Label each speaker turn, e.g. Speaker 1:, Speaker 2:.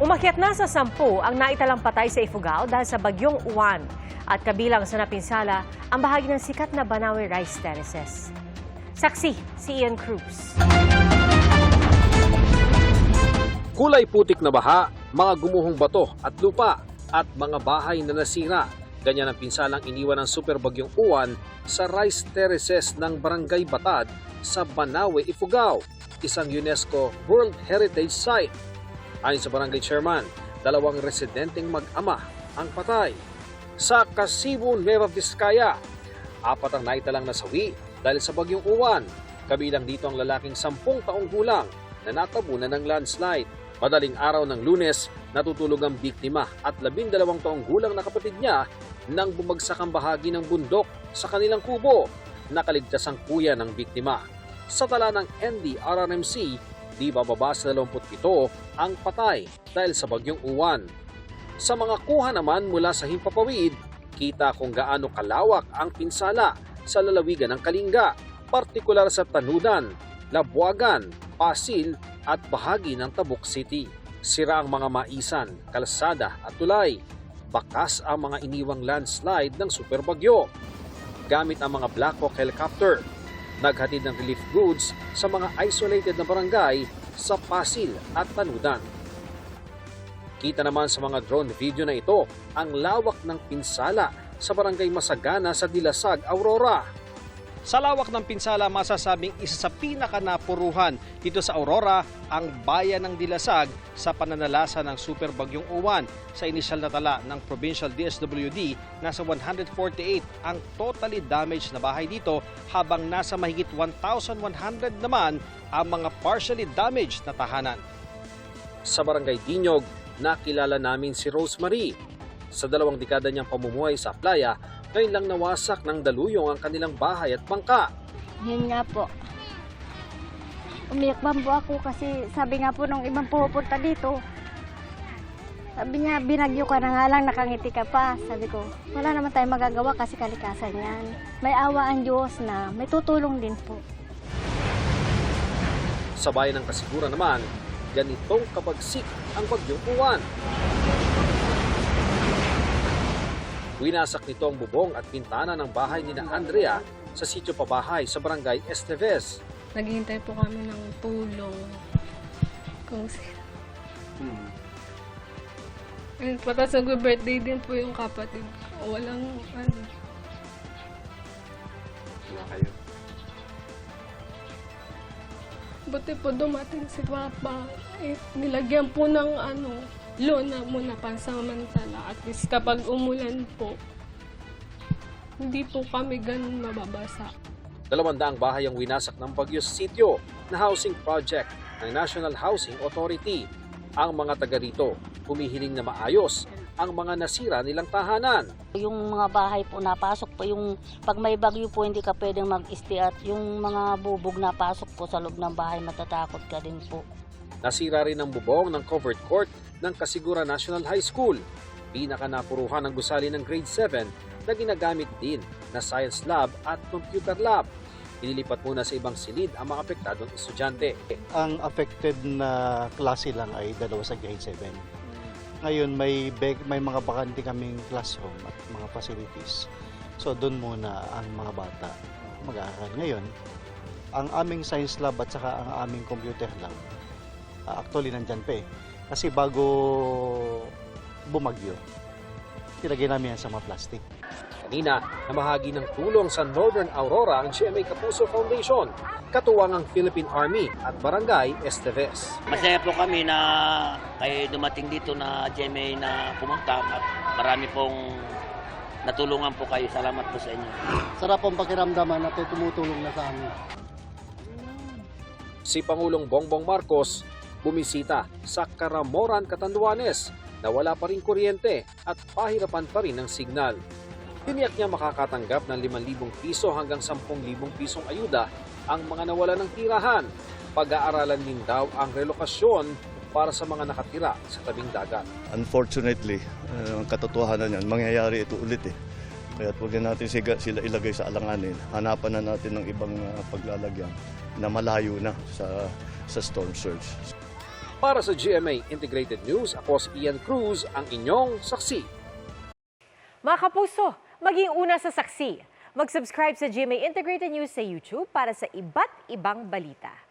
Speaker 1: Umakyat na sa sampu ang naitalang patay sa Ifugao dahil sa bagyong Juan. At kabilang sa napinsala ang bahagi ng sikat na Banawe Rice Terraces. Saksi si Ian Cruz.
Speaker 2: Kulay putik na baha, mga gumuhong bato at lupa at mga bahay na nasira. Ganyan ang pinsalang iniwan ng super bagyong Uwan sa rice terraces ng Barangay Batad sa Banawe, Ifugao, isang UNESCO World Heritage Site. Ayon sa barangay chairman, dalawang residenteng mag-ama ang patay. Sa Kasibu, Nueva Vizcaya, apat ang naitalang nasawi dahil sa bagyong Uwan. Kabilang dito ang lalaking sampung taong gulang na natabunan ng landslide. Madaling araw ng lunes, natutulog ang biktima at labindalawang taong gulang na kapatid niya nang bumagsak ang bahagi ng bundok sa kanilang kubo. Nakaligtas ang kuya ng biktima. Sa tala ng NDRRMC, di bababa sa 27 ang patay dahil sa bagyong uwan. Sa mga kuha naman mula sa Himpapawid, kita kung gaano kalawak ang pinsala sa lalawigan ng Kalinga, partikular sa Tanudan, Labuagan, Pasil at bahagi ng Tabuk City. Sira ang mga maisan, kalsada at tulay. Bakas ang mga iniwang landslide ng superbagyo. Gamit ang mga Black Hawk helicopter, naghatid ng relief goods sa mga isolated na barangay sa Pasil at Tanudan. Kita naman sa mga drone video na ito ang lawak ng pinsala sa barangay Masagana sa Dilasag, Aurora. Sa lawak ng pinsala, masasabing isa sa pinakanapuruhan dito sa Aurora ang bayan ng Dilasag sa pananalasa ng super bagyong uwan. Sa inisyal na tala ng Provincial DSWD, nasa 148 ang totally damaged na bahay dito habang nasa mahigit 1,100 naman ang mga partially damaged na tahanan. Sa barangay Dinyog, nakilala namin si Rosemary. Sa dalawang dekada niyang pamumuhay sa playa, ngayon lang nawasak ng daluyong ang kanilang bahay at bangka.
Speaker 3: Yun nga po. Umiyak po ako kasi sabi nga po nung ibang pupunta dito, sabi niya, binagyo ka na nga lang, nakangiti ka pa. Sabi ko, wala naman tayong magagawa kasi kalikasan yan. May awa ang Diyos na may tutulong din po.
Speaker 2: Sa bayan ng Kasiguran naman, ganitong kabagsik ang bagyong uwan. Winasak nito ang bubong at bintana ng bahay ni na Andrea sa sitio pabahay sa barangay Esteves.
Speaker 4: naghihintay po kami ng tulong. Kung si... And patas nag-birthday din po yung kapatid ko. Walang ano.
Speaker 5: Wala kayo.
Speaker 4: Buti po dumating si Papa. Eh, nilagyan po ng ano, lona muna pansamantala. At least kapag umulan po, hindi po kami ganun mababasa.
Speaker 2: Dalawandaang bahay ang winasak ng bagyo sa sitio na housing project ng National Housing Authority. Ang mga taga rito humihiling na maayos ang mga nasira nilang tahanan.
Speaker 6: Yung mga bahay po napasok po, yung pag may bagyo po hindi ka pwedeng mag-stay at yung mga bubog napasok po sa loob ng bahay matatakot ka din po.
Speaker 2: Nasira rin ang bubong ng covered court ng Kasigura National High School. Pinaka napuruhan ng gusali ng grade 7 na ginagamit din na science lab at computer lab. Inilipat muna sa ibang silid ang mga apektadong estudyante.
Speaker 7: ang affected na klase lang ay dalawa sa grade 7. Ngayon may may mga bakante kaming classroom at mga facilities. So doon muna ang mga bata mag-aaral. Ngayon, ang aming science lab at saka ang aming computer lab ah, actually nandyan pa eh. Kasi bago bumagyo, tilagay namin yan sa mga plastic.
Speaker 2: Kanina, namahagi ng tulong sa Northern Aurora ang GMA Kapuso Foundation, katuwang ang Philippine Army at Barangay Esteves.
Speaker 8: Masaya po kami na kayo dumating dito na GMA na pumunta at marami pong natulungan po kayo. Salamat po sa inyo.
Speaker 7: Sarap ang pakiramdaman na tumutulong na sa amin.
Speaker 2: Si Pangulong Bongbong Marcos bumisita sa Karamoran, Catanduanes na wala pa rin kuryente at pahirapan pa rin ng signal. Tiniyak niya makakatanggap ng 5,000 piso hanggang 10,000 pisong ayuda ang mga nawala ng tirahan. Pag-aaralan din daw ang relokasyon para sa mga nakatira sa tabing dagat.
Speaker 5: Unfortunately, uh, ang katotohanan yan, mangyayari ito ulit eh. Kaya huwag na natin siga- sila ilagay sa alanganin. Hanapan na natin ng ibang uh, paglalagyan na malayo na sa, sa storm surge.
Speaker 2: Para sa GMA Integrated News, ako si Ian Cruz, ang inyong saksi.
Speaker 1: Mga kapuso, maging una sa saksi. Mag-subscribe sa GMA Integrated News sa YouTube para sa iba't ibang balita.